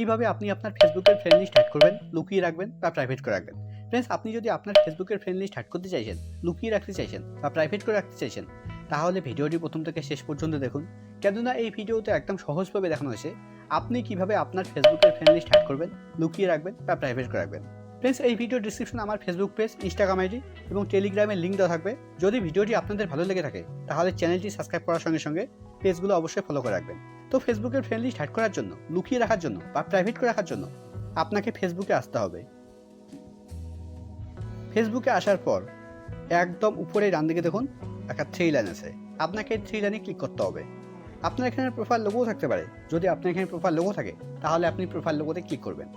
কীভাবে আপনি আপনার ফেসবুকের ফ্রেন্ড লিস্ট হ্যাড করবেন, লুকিয়ে রাখবেন বা প্রাইভেট করে রাখবেন? ফ্রেন্ডস আপনি যদি আপনার ফেসবুকের ফ্রেন্ড লিস্ট হ্যাড করতে চাইছেন, লুকিয়ে রাখতে চাইছেন বা প্রাইভেট করে রাখতে চাইছেন, তাহলে ভিডিওটি প্রথম থেকে শেষ পর্যন্ত দেখুন। কেননা এই ভিডিওতে একদম সহজভাবে দেখানো হয়েছে আপনি কীভাবে আপনার ফেসবুকের ফ্রেন্ড লিস্ট হ্যাড করবেন, লুকিয়ে রাখবেন বা প্রাইভেট করে রাখবেন। ফ্রেন্ডস এই ভিডিও ডিসক্রিপশনে আমার ফেসবুক পেজ ইনস্টাগ্রাম আইডি এবং টেলিগ্রামের লিঙ্ক দেওয়া থাকবে। যদি ভিডিওটি আপনাদের ভালো লেগে থাকে, তাহলে চ্যানেলটি সাবস্ক্রাইব করার সঙ্গে সঙ্গে পেজগুলো অবশ্যই ফলো করে রাখবেন। তো ফেসবুকের ফ্রেন্ড লিস্ট হ্যাড করার জন্য, লুকিয়ে রাখার জন্য বা প্রাইভেট করে রাখার জন্য আপনাকে ফেসবুকে আসতে হবে। ফেসবুকে আসার পর একদম উপরে ডান দিকে দেখুন, একটা থ্রি লাইন আছে। আপনাকে থ্রি লাইনে ক্লিক করতে হবে। আপনার এখানে প্রোফাইল লোগো থাকতে পারে। যদি আপনার এখানে প্রোফাইল লোগো থাকে, তাহলে আপনি প্রোফাইল লোগোতে ক্লিক করবেন।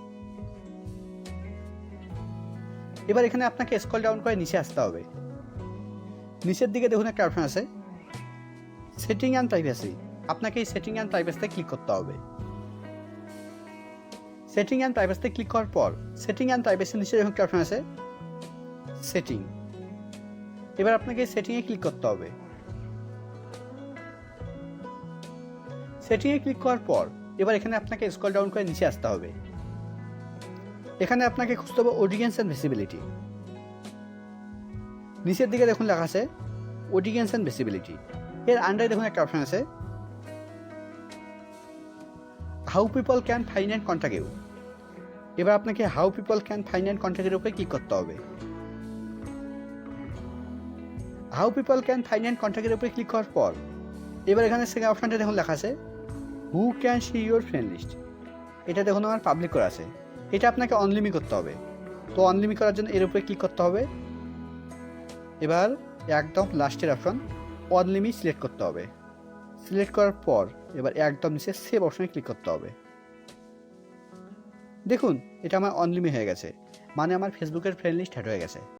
এবার এখানে আপনাকে স্ক্রল ডাউন করে নিচে আসতে হবে। নিচের দিকে দেখুন একটা অপশন আছে সেটিং অ্যান্ড প্রাইভেসি আপনাকে এই সেটিং অ্যান্ড প্রাইভেসিতে ক্লিক করতে হবে। সেটিং অ্যান্ড প্রাইভেসিতে ক্লিক করার পর সেটিং অ্যান্ড প্রাইভেসির নিচে যখন অপশন আছে? সেটিং এবার আপনাকে সেটিংয়ে ক্লিক করতে হবে। সেটিংয়ে ক্লিক করার পর, এবার এখানে আপনাকে স্ক্রল ডাউন করে নিচে আসতে হবে। এখানে আপনাকে খুঁজতে হবে অডিয়েন্স অ্যান্ড ভিসিবিলিটি নিচের দিকে দেখুন লেখা আছে অডিয়েন্স অ্যান্ড ভিসিবিলিটি এর আন্ডারে দেখুন একটা অপশন আছে how people can find and contact you এবার আপনাকে how people can find and কন্ট্যাক্টের উপরে ক্লিক করতে হবে। How people can find and কন্ট্যাক্টের উপরে ক্লিক করার পর, এবার এখানে সেকেন্ড অপশনটা দেখুন লেখা আছে who can see your friend list এটা দেখুন আমার পাবলিক করা আছে। এটা আপনাকে অনলিমি করতে হবে। তো অনলিমি করার জন্য এর উপরে ক্লিক করতে হবে। এবার একদম লাস্টের অপশন অনলিমি সিলেক্ট করতে হবে। সিলেক্ট করার পর এবার একদম নিচে সেভ অপশনে ক্লিক করতে হবে। দেখুন, এটা আমার অনলিমি হয়ে গেছে। মানে আমার ফেসবুকের ফ্রেন্ড লিস্ট হ্যাড হয়ে গেছে।